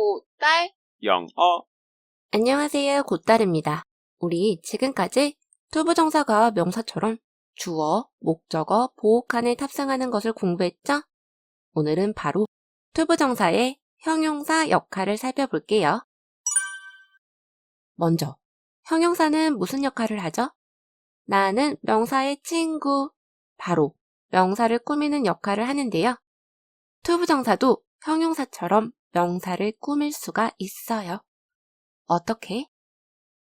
고딸 영어 안녕하세요, 곧다르입니다. 우리 지금까지 투부정사가 명사처럼 주어, 목적어, 보호칸을 탑승하는 것을 공부했죠? 오늘은 바로 투부정사의 형용사 역할을 살펴볼게요. 먼저, 형용사는 무슨 역할을 하죠? 나는 명사의 친구, 바로 명사를 꾸미는 역할을 하는데요. 투부정사도 형용사처럼 명사를 꾸밀 수가 있어요. 어떻게?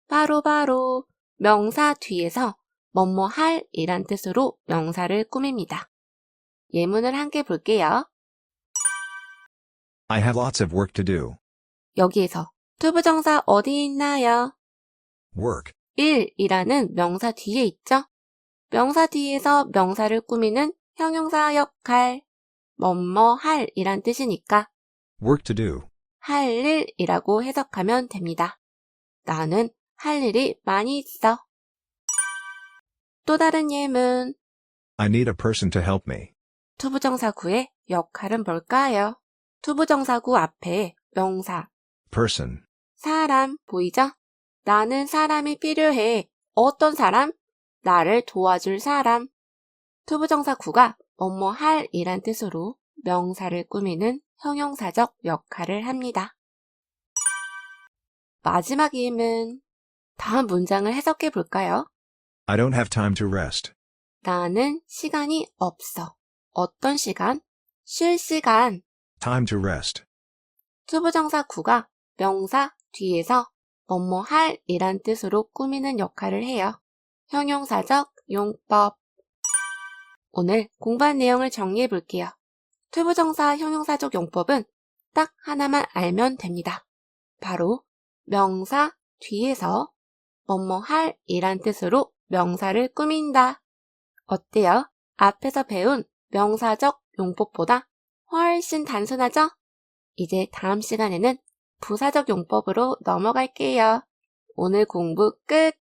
바로 바로 명사 뒤에서 뭐뭐 할 이란 뜻으로 명사를 꾸밉니다. 예문을 함께 볼게요. I have lots of work to do. 여기에서 투부정사 어디 있나요? Work. 일이라는 명사 뒤에 있죠? 명사 뒤에서 명사를 꾸미는 형용사 역할, 뭐뭐 할 이란 뜻이니까 Work to do. 할 일이라고 해석하면 됩니다. 나는 할 일이 많이 있어. 또 다른 예문, I need a person to help me. 투부정사구의 역할은 뭘까요? 투부정사구 앞에 명사, Person. 사람 보이죠? 나는 사람이 필요해. 어떤 사람? 나를 도와줄 사람. 투부정사구가 뭐뭐 할 이란 뜻으로 명사를 꾸미는 형용사적 역할을 합니다. 마지막 예문. 다음 문장을 해석해 볼까요? I don't have time to rest. 나는 시간이 없어. 어떤 시간? 쉴 시간. Time to rest. 투부정사 구가 명사 뒤에서 뭐뭐 할 이란 뜻으로 꾸미는 역할을 해요. 형용사적 용법. 오늘 공부한 내용을 정리해 볼게요. 투부정사 형용사적 용법은 딱 하나만 알면 됩니다. 바로 명사 뒤에서 뭐뭐 할 이란 뜻으로 명사를 꾸민다. 어때요? 앞에서 배운 명사적 용법보다 훨씬 단순하죠? 이제 다음 시간에는 부사적 용법으로 넘어갈게요. 오늘 공부 끝!